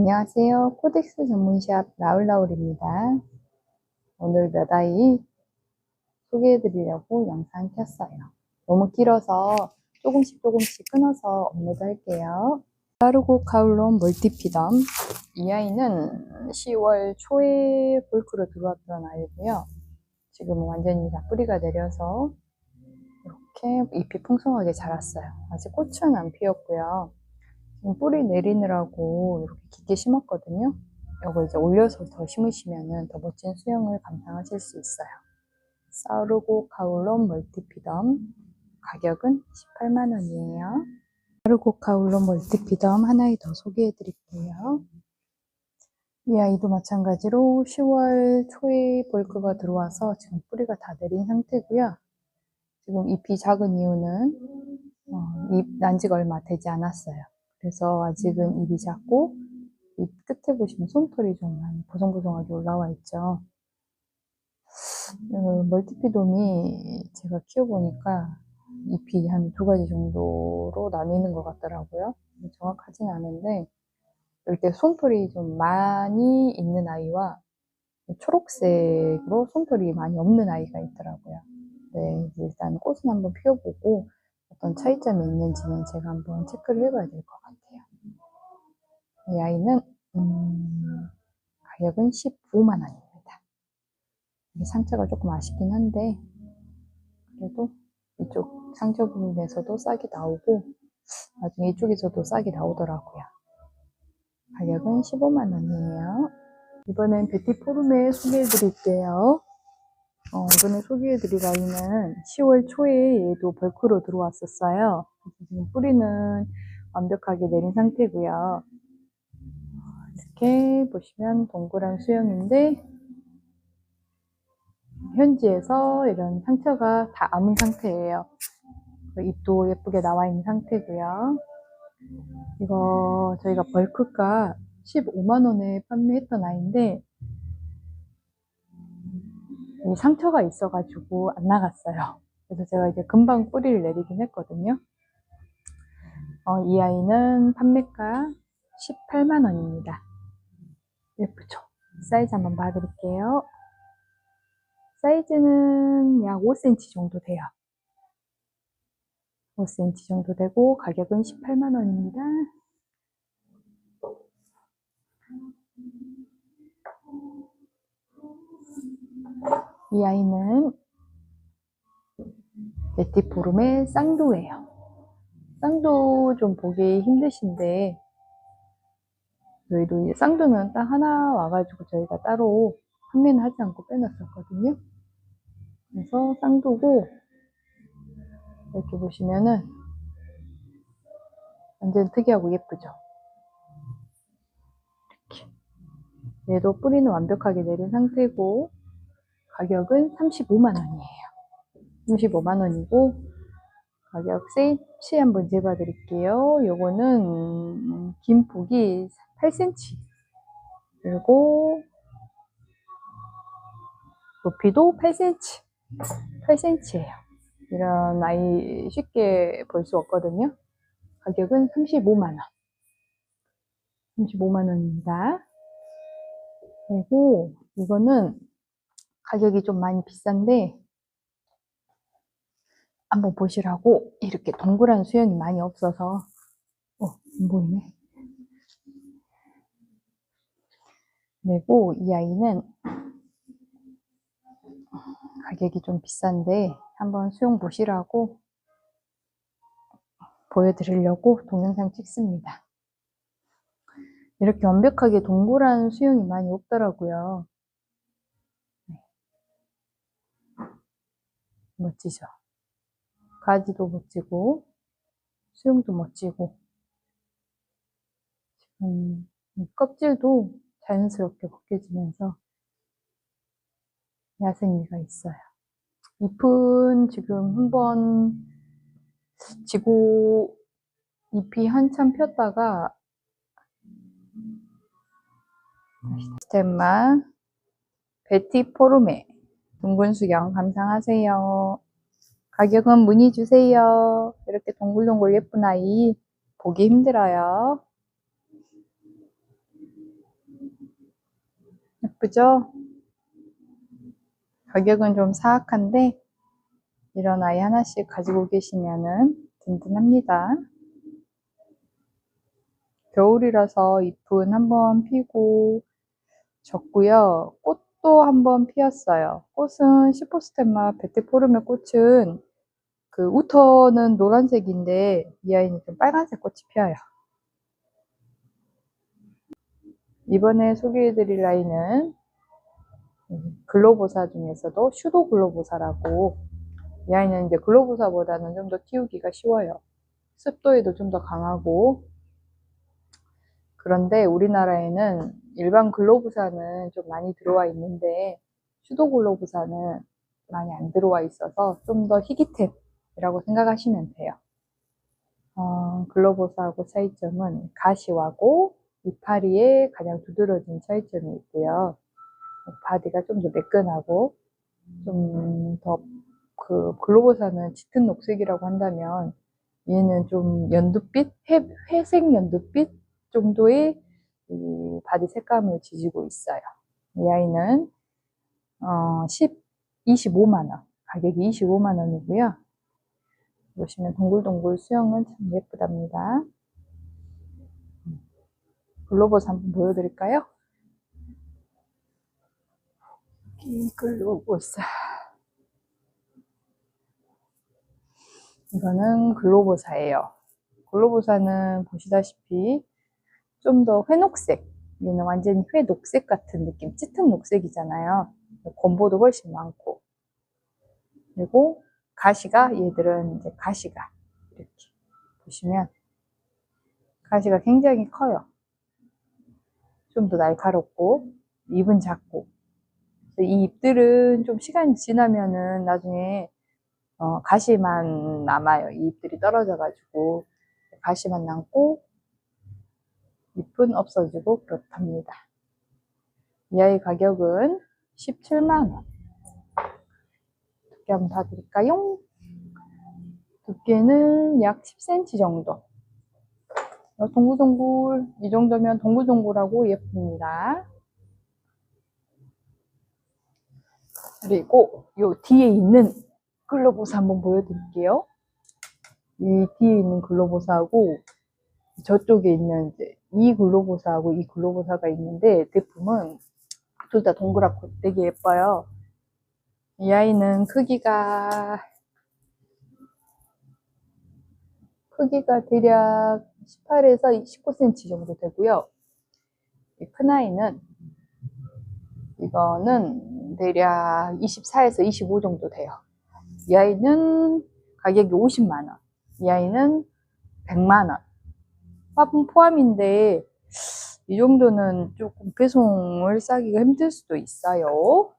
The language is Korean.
안녕하세요. 코덱스 전문샵 라울라울입니다. 오늘 몇 아이 소개해드리려고 영상 켰어요. 너무 길어서 조금씩 조금씩 끊어서 업로드 할게요. 빠르고 카울론 멀티피덤. 이 아이는 10월 초에 볼크로 들어왔던 아이고요. 지금은 완전히 다 뿌리가 내려서 이렇게 잎이 풍성하게 자랐어요. 아직 꽃은 안 피었고요. 뿌리 내리느라고 이렇게 깊게 심었거든요. 이거 이제 올려서 더 심으시면 더 멋진 수영을 감상하실 수 있어요. 사우르고 카울론 멀티피덤 가격은 18만원이에요. 사우르고 카울론 멀티피덤 하나에 더 소개해 드릴게요. 이 아이도 마찬가지로 10월 초에 볼크가 들어와서 지금 뿌리가 다 내린 상태고요. 지금 잎이 작은 이유는 어, 잎 난 지가 얼마 되지 않았어요. 그래서 아직은 잎이 작고 잎 끝에 보시면 솜털이 좀 많이 보송보송하게 올라와 있죠. 어, 멀티피돔이 제가 키워보니까 잎이 한 두 가지 정도로 나뉘는 것 같더라고요. 정확하진 않은데 이렇게 솜털이 좀 많이 있는 아이와 초록색으로 솜털이 많이 없는 아이가 있더라고요. 네, 일단 꽃은 한번 피워보고 어떤 차이점이 있는지는 제가 한번 체크를 해봐야 될 것 같아요. 이 아이는 음, 가격은 19만 원입니다. 이게 상처가 조금 아쉽긴 한데 그래도 이쪽 상처 부분에서도 싹이 나오고 나중에 이쪽에서도 싹이 나오더라고요. 가격은 15만 원이에요. 이번엔 베티포름에 소개해 드릴게요. 어, 이번에 소개해 드릴 아이는 10월 초에 얘도 벌크로 들어왔었어요. 지금 뿌리는 완벽하게 내린 상태고요. 이렇게 보시면 동그란 수영인데 현지에서 이런 상처가 다 아문 상태예요. 잎도 예쁘게 나와 있는 상태고요. 이거 저희가 벌크가 15만원에 판매했던 아이인데 이 상처가 있어가지고 안 나갔어요. 그래서 제가 이제 금방 뿌리를 내리긴 했거든요. 어, 이 아이는 판매가 18만 원입니다. 예쁘죠? 사이즈 한번 봐드릴게요. 사이즈는 약 5cm 정도 돼요. 5cm 정도 되고 가격은 18만 원입니다. 이 아이는 베티포름의 쌍두예요. 쌍두 좀 보기 힘드신데 저희도 이제 쌍두는 딱 하나 와가지고 저희가 따로 판매는 하지 않고 빼놨었거든요. 그래서 쌍두고 이렇게 보시면은 완전 특이하고 예쁘죠. 이렇게 얘도 뿌리는 완벽하게 내린 상태고 가격은 35만 원이에요. 35만 원이고 가격 세치 한번 재봐 드릴게요. 요거는 긴 폭이 8cm 그리고 높이도 8cm 8cm예요. 이런 아이 쉽게 볼 수 없거든요. 가격은 35만원 35만원입니다. 그리고 이거는 가격이 좀 많이 비싼데 한번 보시라고 이렇게 동그란 수영이 많이 없어서 어, 안 보이네. 그리고 이 아이는 가격이 좀 비싼데 한번 수영 보시라고 보여드리려고 동영상 찍습니다. 이렇게 완벽하게 동그란 수영이 많이 없더라고요. 멋지죠? 가지도 멋지고 수영도 멋지고 지금 껍질도 자연스럽게 벗겨지면서 야생미가 있어요. 잎은 지금 한번 지고 잎이 한참 폈다가 스템마 베티 포르메 둥근 수경 감상하세요. 가격은 문의 주세요. 이렇게 동글동글 예쁜 아이 보기 힘들어요. 이쁘죠? 가격은 좀 사악한데 이런 아이 하나씩 가지고 계시면은 든든합니다. 겨울이라서 잎은 한번 피고 졌고요. 꽃 도 한번 피었어요. 꽃은 시포스테마 베테포르메 꽃은 그 우터는 노란색인데 이 아이는 좀 빨간색 꽃이 피어요. 이번에 소개해드릴 아이는 글로보사 중에서도 슈도 글로보사라고 이 아이는 이제 글로보사보다는 좀 더 키우기가 쉬워요. 습도에도 좀 더 강하고 그런데 우리나라에는 일반 글로브사는 좀 많이 들어와 있는데 슈도 글로브사는 많이 안 들어와 있어서 좀 더 희귀템이라고 생각하시면 돼요. 어, 글로브사하고 차이점은 가시와고 이파리에 가장 두드러진 차이점이 있고요. 바디가 좀 더 매끈하고 좀 더 그 글로브사는 짙은 녹색이라고 한다면 얘는 좀 연두빛, 회, 회색 연두빛 정도의 이 바디 색감을 지지고 있어요. 이 아이는 어, 10, 25만원 가격이 25만원이고요. 보시면 동글동글 수영은 참 예쁘답니다. 글로버스 한번 보여드릴까요? 이 글로버스 이거는 글로버사예요. 글로버사는 보시다시피 좀 더 회녹색 얘는 완전히 회녹색 같은 느낌 짙은 녹색이잖아요. 건보도 훨씬 많고 그리고 가시가 얘들은 이제 가시가 이렇게 보시면 가시가 굉장히 커요. 좀 더 날카롭고 잎은 작고 이 잎들은 좀 시간이 지나면은 나중에 어, 가시만 남아요. 이 잎들이 떨어져 가지고 가시만 남고 잎은 없어지고 그렇답니다. 이 아이 가격은 17만원. 두께 한번 봐드릴까요? 두께는 약 10cm 정도. 어, 동글동글, 이 정도면 동글동글하고 예쁩니다. 그리고 요 뒤에 있는 글로보사 한번 보여드릴게요. 이 뒤에 있는 글로보사하고 저쪽에 있는 이제 이 글로보사하고 이 글로보사가 있는데 제품은 둘 다 동그랗고 되게 예뻐요. 이 아이는 크기가 크기가 대략 18에서 19cm 정도 되고요. 이큰 아이는 이거는 대략 24에서 25 정도 돼요. 이 아이는 가격이 50만 원. 이 아이는 100만 원. 화분 포함인데 이 정도는 조금 배송을 싸기가 힘들 수도 있어요.